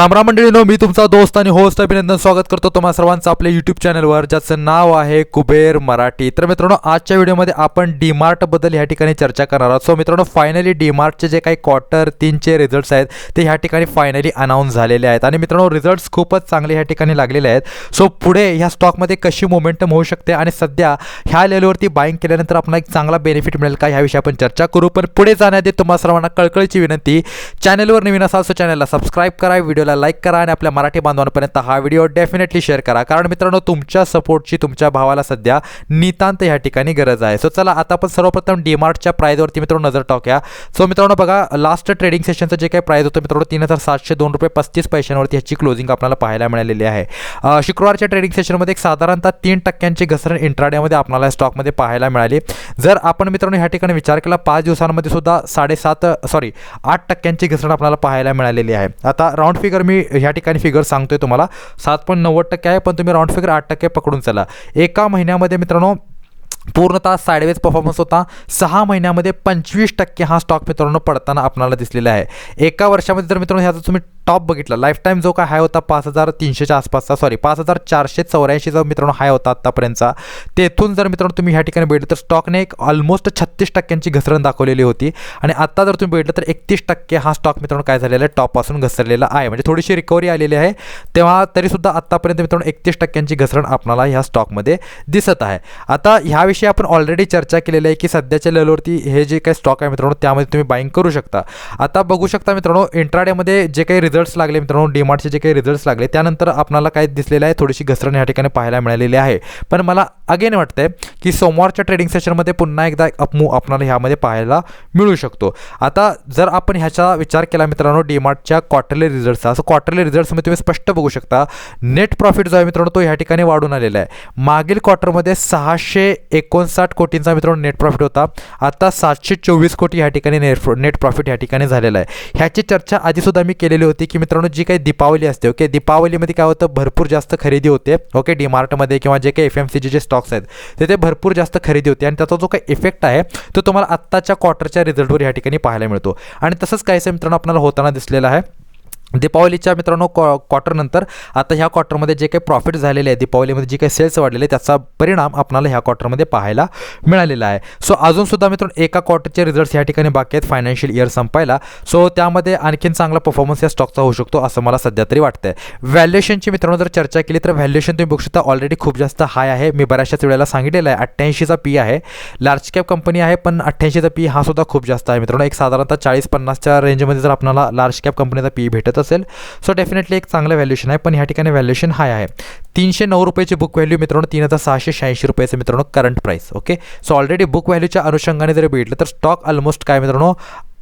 राम राम मंडळीनो मी तुमचा दोस्त आणि होस्ट अभिनंदन स्वागत करतो तुम्हा सर्वांचं आपल्या यूट्यूब चॅनलवर ज्याचं नाव आहे कुबेर मराठी. तर मित्रांनो आजच्या व्हिडिओमध्ये आपण डीमार्टबद्दल ह्या ठिकाणी चर्चा करणार आहोत. सो मित्रांनो फायनली डीमार्टचे जे काही क्वार्टर तीनचे रिझल्ट्स आहेत ते ह्या ठिकाणी फायनली अनाऊन्स झालेले आहेत. आणि मित्रांनो रिझल्ट्स खूपच चांगले ह्या ठिकाणी लागलेले आहेत. सो पुढे ह्या स्टॉकमध्ये कशी मोमेंटम होऊ शकते आणि सध्या ह्या लेवलवरती बाईंग केल्यानंतर आपल्याला एक चांगला बेनिफिट मिळेल का ह्याविषयी आपण चर्चा करू. पण पुढे जाण्याआधी तुम्हा सर्वांना कळकळीची विनंती. चॅनलवर नवीन असाल सो चॅनलला सबस्क्राईब करा. व्हिडिओला लाईक करा आणि आपल्या मराठी बांधवांपर्यंत हा व्हिडिओ डेफिनेटली शेअर करा. कारण मित्रांनो तुमच्या सपोर्टची तुमच्या भावाला सध्या नितांत ह्या ठिकाणी गरज आहे. सो चला आता आपण सर्वप्रथम डीमार्टच्या प्राईजवरती मित्रांनो नजर टाकूया. सो मित्रांनो बघा लास्ट ट्रेडिंग सेशनचं जे काही प्राईज होतं मित्रांनो तीन हजार सातशे दोन रुपये पस्तीस पैशांवरती ह्याची क्लोजिंग आपल्याला पाहायला मिळालेली आहे. शुक्रवारच्या ट्रेडिंग सेशनमध्ये एक साधारणतः तीन टक्क्यांची घसरण इंट्राडेमध्ये आपल्याला स्टॉकमध्ये पाहायला मिळाली. जर आपण मित्रांनो ह्या ठिकाणी विचार केला पाच दिवसांमध्ये सुद्धा साडेसात सॉरी आठ टक्क्यांची घसरण आपल्याला पाहायला मिळालेली आहे. आता राऊंड फिगर मी ह्या ठिकाणी फिगर सांगतोय तुम्हाला. सात पॉईंट नव्वद टक्के आहे पण तुम्ही राऊंड फिगर आठ टक्के पकडून चला. एका महिन्यामध्ये मित्रांनो पूर्णतः सायडवेज परफॉर्मन्स होता. सहा महिन्यामध्ये पंचवीस टक्के हा स्टॉक मित्रांनो पडताना आपणाला दिसलेला आहे. एका वर्षामध्ये जर मित्रांनो ह्याचा तुम्ही टॉप बघितला. लाईफ टाईम जो काय हाय होता पाच हजार तीनशेच्या आसपासचा सॉरी पाच हजार चारशे चौऱ्याऐंशीचा मित्रांनो हाय होता आत्तापर्यंतचा तेथून जर मित्रांनो तुम्ही ह्या ठिकाणी भेटलं तर स्टॉकने एक ऑलमोस्ट छत्तीस टक्क्यांची घसरण दाखवलेली होती. आणि आत्ता जर तुम्ही भेटलं तर एकतीस टक्के हा स्टॉक मित्रांनो काय झालेला आहे? टॉपपासून घसरलेला आहे. म्हणजे थोडीशी रिकव्हरी आलेली आहे. तेव्हा तरीसुद्धा आत्तापर्यंत मित्रांनो एकतीस टक्क्यांची घसरण आपल्याला ह्या स्टॉकमध्ये दिसत आहे. आता ह्याविषयी आपण ऑलरेडी चर्चा केलेली आहे की सध्याच्या लेवलवरती हे जे काही स्टॉक आहे मित्रांनो त्यामध्ये तुम्ही बाईंग करू शकता. आता बघू शकता मित्रांनो इंट्राडेमध्ये जे काही रिझल्ट्स लागले मित्रांनो डीमार्टचे जे काही रिझल्ट्स लागले त्यानंतर आपल्याला काय दिसलेलं आहे थोडीशी घसरण या ठिकाणी पाहायला मिळालेली आहे. पण मला अगेन वाटतंय की सोमवारच्या ट्रेडिंग सेशनमध्ये पुन्हा एकदा अपमू आपल्याला ह्यामध्ये पाहायला मिळू शकतो. आता जर आपण ह्याचा विचार केला मित्रांनो डीमार्टच्या क्वार्टरली रिझल्ट्सचा असं क्वार्टरली रिझल्ट्समध्ये तुम्ही स्पष्ट बघू शकता नेट प्रॉफिट जो आहे मित्रांनो तो ह्या ठिकाणी वाढून आलेला आहे. मागील क्वार्टरमध्ये सहाशे एकोणसाठ कोटींचा मित्रांनो नेट प्रॉफिट होता. आता सातशे चोवीस कोटी ह्या ठिकाणी नेट नेट प्रॉफिट ह्या ठिकाणी झालेला आहे. ह्याची चर्चा आधीसुद्धा मी केलेली होती की मित्रांनो जी काही दीपावली असते ओके दीपावलीमध्ये काय होतं? भरपूर जास्त खरेदी होते ओके डीमार्टमध्ये किंवा जे काही एफ एम सीचे जे स्टॉक्स आहेत तिथे भरपूर जास्त खरेदी होते आणि त्याचा जो काही इफेक्ट आहे तो तुम्हाला आत्ताच्या क्वार्टरच्या रिझल्टवर ह्या ठिकाणी पाहायला मिळतो. आणि तसंच काहीसं मित्रांनो आपल्याला होताना दिसलेलं आहे. दीपावलीच्या मित्रांनो कॉ क्वार्टरनंतर आता ह्या क्वार्टरमध्ये जे काही प्रॉफिट झालेले आहे दीपावलीमध्ये जे काही सेल्स वाढलेले आहे त्याचा परिणाम आपल्याला ह्या क्वार्टरमध्ये पाहायला मिळालेला आहे. सो अजूनसुद्धा मित्रांनो एका क्वार्टरचे रिझल्ट्स ह्या ठिकाणी बाकी आहेत फायनान्शियल इयर संपायला. सो त्यामध्ये आणखीन चांगला परफॉर्मन्स या स्टॉकचा होऊ शकतो असं मला सध्या तरी वाटतंय. व्हॅल्युएशनची मित्रांनो जर चर्चा केली तर व्हॅल्युएशन तुम्ही बघू शकता ऑलरेडी खूप जास्त हाय आहे. मी बऱ्याचशाच वेळेला सांगितलेलं आहे अठ्ठ्याऐंशीचा पी आहे. लार्ज कॅप कंपनी आहे पण अठ्ठ्याऐंशीचा पी हा सुद्धा खूप जास्त आहे मित्रांनो. एक साधारणतः चाळीस पन्नासच्या रेंजमध्ये जर आपल्याला लार्ज कॅप कंपनीचा पी भेटत असेल. सो डेफिनेटली एक चांगलं व्हॅल्युएशन आहे पण ह्या ठिकाणी व्हॅल्युएशन हाय आहे. तीनशे नऊ रुपयाची बुक व्हॅल्यू मित्रांनो तीन हजार सहाशे शहाऐंशी रुपयाचं मित्रांनो current price okay so already book व्हॅल्यूच्या अनुषंगाने जर भेटलं तर स्टॉक ऑलमोस्ट काय मित्रांनो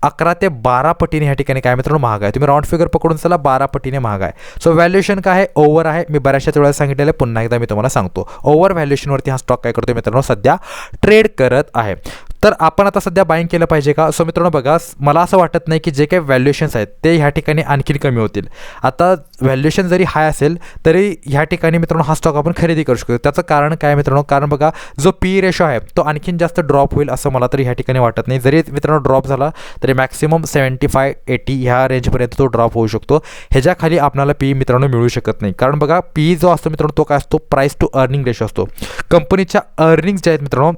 अकरा ते बारा पटीने ह्या ठिकाणी काय मित्रांनो महाग आहे. तुम्ही राऊंड फिगर पकडून चला बारा पटीने महाग आहे. सो व्हॅल्युएशन काय आहे? ओव्हर आहे. मी बऱ्याचशाच वेळेला सांगितलेलं पुन्हा एकदा मी तुम्हाला सांगतो. ओव्हर व्हॅल्युएशनवरती हा स्टॉक काय करतो मित्रांनो सध्या ट्रेड करत आहे. तर आपण आता सध्या बाईंग केलं पाहिजे का? सो मित्रांनो बघा मला असं वाटत नाही की जे काही व्हॅल्युएशन्स आहेत ते ह्या ठिकाणी आणखीन कमी होतील. आता व्हॅल्युएशन जरी हाय असेल तरी ह्या ठिकाणी मित्रांनो हा स्टॉक आपण खरेदी करू शकतो. त्याचं कारण काय मित्रांनो? कारण बघा जो पी रेशो आहे तो आणखीन जास्त ड्रॉप होईल असं मला तरी ह्या ठिकाणी वाटत नाही. जरी मित्रांनो ड्रॉप झाला तरी मॅक्सिमम सेवन्टी फाय एटी ह्या रेंजपर्यंत तो ड्रॉप होऊ शकतो. ह्याच्याखाली आपल्याला पी मित्रांनो मिळू शकत नाही. कारण बघा पी जो असतो मित्रांनो तो काय असतो? प्राईस टू अर्निंग रेशो असतो. कंपनीच्या अर्निंग्स ज्या आहेत मित्रांनो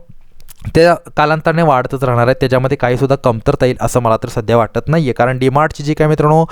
त्या कालांतराने वाढतच राहणार आहे त्याच्यामध्ये काहीसुद्धा कमतरता येईल असं मला तर सध्या वाटत नाही आहे कारण डीमार्टची जी काय मित्रांनो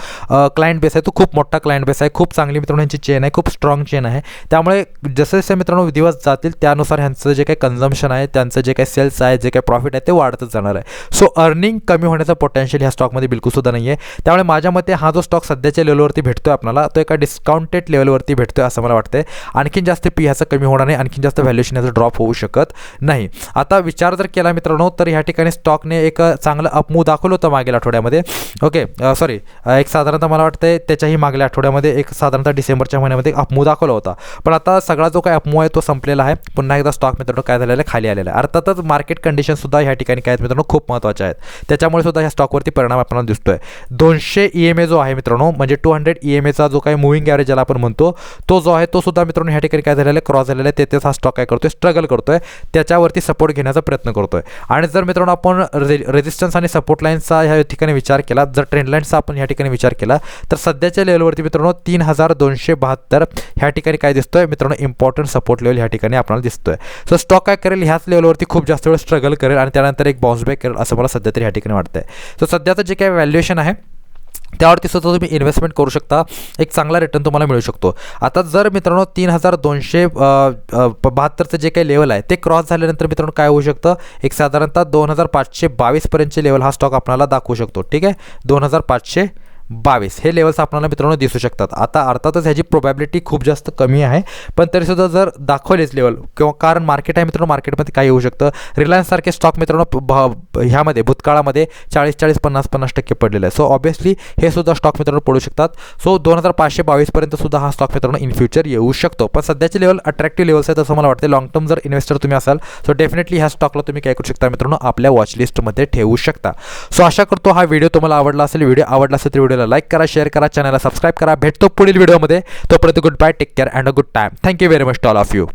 क्लायंट बेस आहे तो खूप मोठा क्लायंट बेस आहे. खूप चांगली मित्रांनो यांची चेन आहे. खूप स्ट्रॉंग चेन आहे. त्यामुळे जसे जसे मित्रांनो दिवस जातील त्यानुसार ह्यांचं जे काही कन्झम्शन आहे त्यांचं जे काही सेल्स आहे जे काही प्रॉफिट आहे ते वाढतच जाणार आहे. सो अर्निंग कमी होण्याचं पोटेन्शियल ह्या स्टॉकमध्ये बिलकुलसुद्धा नाही आहे त्यामुळे माझ्या मते हा जो स्टॉक सध्याच्या लेवलवरती भेटतो आपल्याला तो एका डिस्काउंटेड लेवलवरती भेटतो असं मला वाटतं आणखीन जास्त पी ह्याचं कमी होणार नाही. आणखीन जास्त व्हॅल्युएशन ह्याचं ड्रॉप होऊ शकत नाही. आता विचार जर केला मित्रांनो तर ह्या ठिकाणी स्टॉकने एक चांगलं अपमू दाखवलं होतं मागील आठवड्यामध्ये. ओके सॉरी एक साधारणतः मला वाटतं त्याच्याही मागल्या आठवड्यामध्ये एक साधारणतः डिसेंबरच्या महिन्यामध्ये एक दाखवला होता. पण आता सगळा जो काय अपमू आहे तो संपलेला आहे. पुन्हा एकदा स्टॉक मित्रांनो काय झालेला आहे? खाली आलेला आहे. अर्थातच मार्केट कंडिशनसुद्धा ह्या ठिकाणी काय आहेत मित्रांनो? खूप महत्त्वाच्या आहेत. त्याच्यामुळे सुद्धा ह्या स्टॉकवरती परिणाम आपल्याला दिसतोय. दोनशे ई एम ए जो आहे मित्रांनो म्हणजे टू हंड्रेड ई एम एचा जो काही मुव्हिंग ॲव्हरेज ज्याला आपण म्हणतो तो जो आहे तो सुद्धा मित्रांनो ह्या ठिकाणी काय झालेला आहे? क्रॉस झालेला आहे. तेथेच हा स्टॉक काय करतोय? स्ट्रगल करतोय. त्याच्यावरती सपोर्ट घेण्याचा प्रयत्न करतोय. आणि जर मित्रांनो आपण रे रेजिस्टन्स आणि सपोर्ट लाईनचा ह्या ठिकाणी विचार केला जर ट्रेंड लाईनचा आपण ह्या ठिकाणी विचार केला तर सध्याच्या लेवलवरती मित्रांनो तीन हजार दोनशे बहात्तर ह्या ठिकाणी काय दिसतोय? मित्रांनो इम्पॉर्टंट सपोर्ट लेवल ह्या ठिकाणी आपल्याला दिसतोय. सो स्टॉक काय करेल? ह्याच लेवलवरती खूप जास्त वेळ स्ट्रगल करेल आणि त्यानंतर एक बाउन्स बॅक करेल असं मला सध्या तरी ह्या ठिकाणी वाटतंय. सो सध्याचं जे काय व्हॅल्युएशन आहे त्यावरती सुद्धा तुम्ही इन्व्हेस्टमेंट करू शकता. एक चांगला रिटर्न तुम्हाला मिळू शकतो. आता जर मित्रांनो तीन हजार दोनशे बहात्तरचं जे काही लेवल आहे ते क्रॉस झाल्यानंतर मित्रांनो काय होऊ शकतं? एक साधारणतः दोन हजार पाचशे बावीसपर्यंतचे लेवल हा स्टॉक आपल्याला दाखवू शकतो. ठीक आहे? दोन हजार पाचशे बावीस. हे लेवल्स आपल्याला मित्रांनो दिसू शकतात. आता अर्थातच ह्याची प्रोबॅबिलिटी खूप जास्त कमी आहे. पण तरीसुद्धा जर दाखवलेच लेवल किंवा कारण मार्केट आहे मित्रांनो मार्केटमध्ये काय येऊ शकतं. रिलायन्ससारखे स्टॉक मित्रांनो भ- ह्यामध्ये भूतकाळामध्ये चाळीस चाळीस पन्नास पन्नास टक्के पडलेलं आहे. सो ऑब्वियसली हे सुद्धा स्टॉक मित्रांनो पडू शकतात. सो दोन हजार पाचशे बावीसपर्यंत सुद्धा हा स्टॉक मित्रांनो इन फ्युचर येऊ शकतो. पण सध्याचे लेवल अट्रॅक्टिव्ह लेवल्स आहेत असं मला वाटतं लॉंग टर्म जर इन्व्हेस्टर तुम्ही असाल सो डेफिनेटली ह्या स्टॉकला तुम्ही काय करू शकता मित्रांनो आपल्या वॉचलिस्टमध्ये ठेवू शकता. सो आशा करतो हा व्हिडिओ तुम्हाला आवडला असेल. व्हिडिओ आवडला असेल तर व्हिडिओला लाईक करा शेअर करा चॅनलला सबस्क्राईब करा. भेटतो पुढील व्हिडिओमध्ये तोपर्यंत good bye take care and a good time thank you very much to all of you